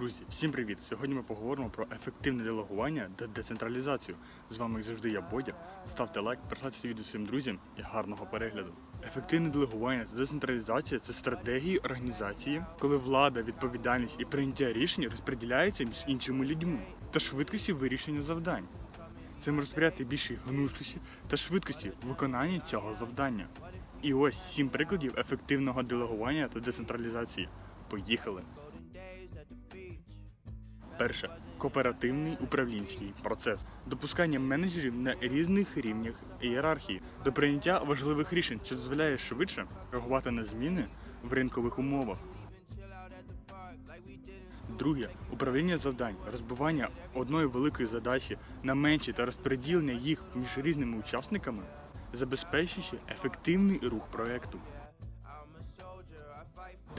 Друзі, всім привіт! Сьогодні ми поговоримо про ефективне делегування та децентралізацію. З вами як завжди я Бодя. Ставте лайк, переглядайте це відео своїм друзям і гарного перегляду. Ефективне делегування та децентралізація це стратегії організації, коли влада, відповідальність і прийняття рішень розподіляються між іншими людьми та швидкості вирішення завдань. Це може сприяти більшій гнучкості та швидкості виконання цього завдання. І ось сім прикладів ефективного делегування та децентралізації. Поїхали! Перше. Кооперативний управлінський процес, допускання менеджерів на різних рівнях ієрархії. До прийняття важливих рішень, що дозволяє швидше реагувати на зміни в ринкових умовах. Друге. Управління завдань, розбивання одної великої задачі на менші та розподілення їх між різними учасниками, забезпечуючи ефективний рух проекту.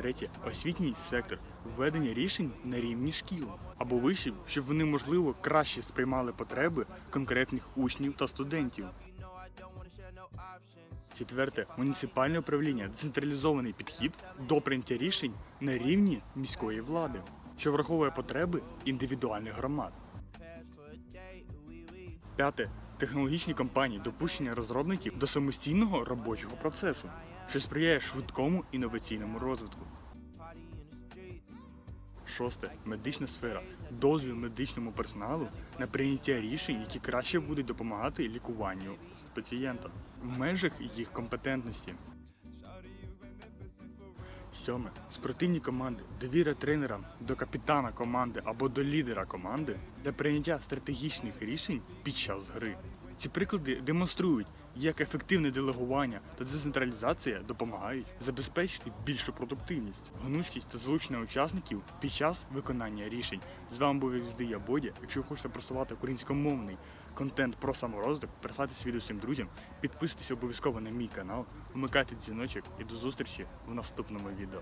Третє освітній сектор введення рішень на рівні шкіл або вишів, щоб вони можливо краще сприймали потреби конкретних учнів та студентів. Четверте муніципальне управління децентралізований підхід до прийняття рішень на рівні міської влади, що враховує потреби індивідуальних громад. П'яте технологічні компанії допущення розробників до самостійного робочого процесу, що сприяє швидкому інноваційному розвитку. Шосте медична сфера. Дозвіл медичному персоналу на прийняття рішень, які краще будуть допомагати лікуванню пацієнта в межах їх компетентності. Сьоме спортивні команди, довіра тренерам до капітана команди або до лідера команди для прийняття стратегічних рішень під час гри. Ці приклади демонструють, як ефективне делегування та децентралізація допомагають забезпечити більшу продуктивність, гнучкість та залучення учасників під час виконання рішень. З вами був завжди я Бодя. Якщо ви хочете просувати українськомовний контент про саморозвиток, переслати це відео своїм друзям, підписуйтесь обов'язково на мій канал, вмикайте дзвіночок і до зустрічі в наступному відео.